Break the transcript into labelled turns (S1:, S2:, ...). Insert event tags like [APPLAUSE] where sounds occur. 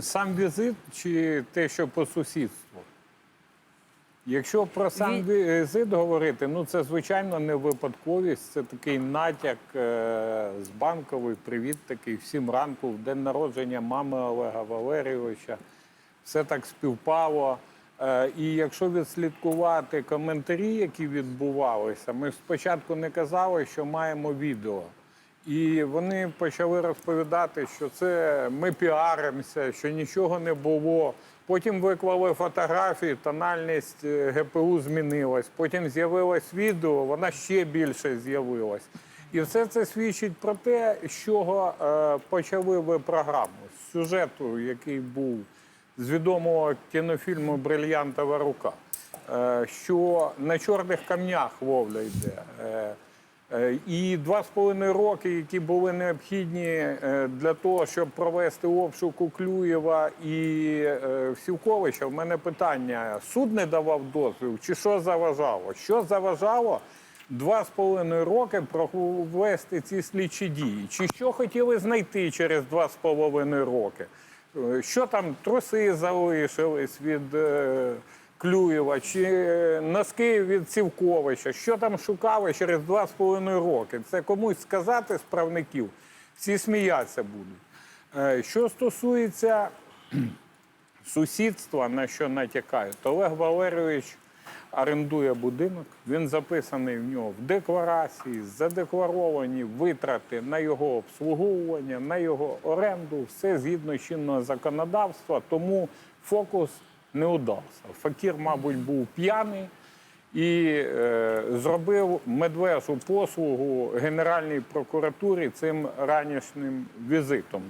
S1: Сам візит чи те, що по сусідству? Якщо про сам візит говорити, ну це звичайно не випадковість, це такий натяк е, з банковий привіт такий всім ранку, в день народження мами Олега Валерійовича. Все так співпало. Е, і якщо відслідкувати коментарі, які відбувалися, ми спочатку не казали, що маємо відео. І вони почали розповідати, що це ми піаримося, що нічого не було. Потім виклали фотографії, тональність е, ГПУ змінилась. Потім з'явилось відео, вона ще більше з'явилась. І все це свідчить про те, з чого е, почали ви програму з сюжету, який був з відомого кінофільму Брильянтова рука. Е, що на чорних камнях ловля йде. Е, І два з половиною роки, які були необхідні е, для того, щоб провести обшук Клюєва і е, Всівковича, в мене питання: суд не давав дозвіл, чи що заважало? Що заважало два з половиною роки провести ці слідчі дії? Чи що хотіли знайти через два з половиною роки? Що там труси залишились від Клюєва, чи е, носки від Сівковича, що там шукали через два з половиною роки. Це комусь сказати з правників, всі сміятися будуть. Е, Що стосується [CLEARS THROAT] сусідства, на що натякають, то Олег Валерійович орендує будинок, він записаний в нього в декларації, задекларовані витрати на його обслуговування, на його оренду, все згідно чинного законодавства, тому фокус не удався. Факір, мабуть, був п'яний і е, зробив медвежу послугу Генеральній прокуратурі цим ранішнім візитом.